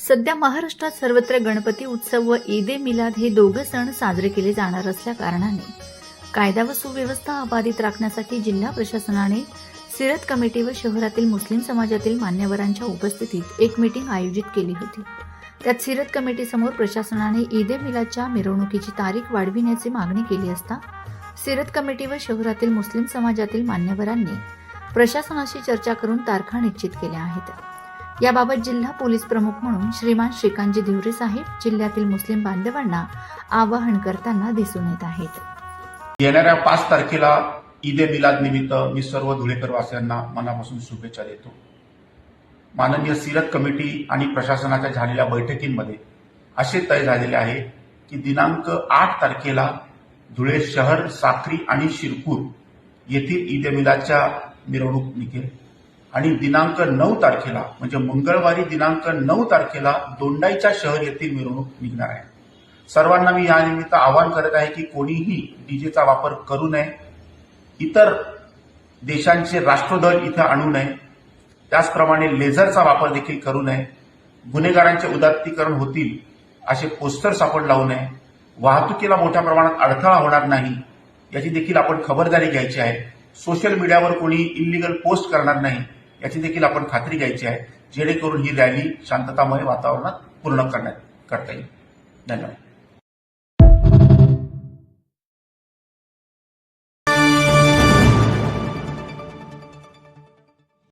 सध्या महाराष्ट्रात सर्वत्र गणपती उत्सव व ईदे मिलाद हे दोघं सण साजरे केले जाणार असल्या कारणाने. कायदा व सुव्यवस्था अबाधित राखण्यासाठी जिल्हा प्रशासनाने सिरत कमिटी व शहरातील मुस्लिम समाजातील मान्यवरांच्या उपस्थितीत एक मीटिंग आयोजित केली होती. त्यात सिरत कमिटीसमोर प्रशासनाने ईदे मिलाच्या मिलादच्या मिरवणुकीची तारीख वाढविण्याची मागणी केली असता सिरत कमिटी व शहरातील मुस्लिम समाजातील मान्यवरांनी प्रशासनाशी चर्चा करून तारखा निश्चित केल्या आहेत. याबाबत जिल्हा पोलीस प्रमुख म्हणून श्रीमान श्रीकांतजी धिवरे साहेब जिल्ह्यातील मुस्लिम बांधवांना आवाहन करताना दिसून येत आहेत. येणाऱ्या पाच तारखेला ईद ए मिलाद निमित्त मी सर्व धुळेकर वासियांना मनापासून शुभेच्छा देतो. माननीय सिरत कमिटी आणि प्रशासनाच्या झालेल्या बैठकींमध्ये असे तय झालेले आहे की दिनांक आठ तारखेला धुळे शहर साक्री आणि शिरपूर येथील ईद ए मिलादच्या मिरवणूक निघेल. आणि दिनांक नऊ तारखेला म्हणजे मंगळवारी दिनांक नऊ तारखेला दोंडाईच्या शहर येथील मिरवणूक निघणार आहे. सर्वांना मी यानिमित्त आवाहन करत आहे की कोणीही डीजेचा वापर करू नये इतर देशांचे राष्ट्रध्वज इथं आणू नये त्याचप्रमाणे लेझरचा वापर देखील करू नये गुन्हेगारांचे उदात्तीकरण होतील असे पोस्टर्स आपण लावू नये वाहतुकीला मोठ्या प्रमाणात अडथळा होणार नाही याची देखील आपण खबरदारी घ्यायची आहे. सोशल मीडियावर कोणी इलिगल पोस्ट करणार नाही याची देखील आपण खात्री घ्यायची आहे. जेणेकरून ही रॅली शांततामय वातावरणात पूर्ण करण्यात करता येईल. धन्यवाद.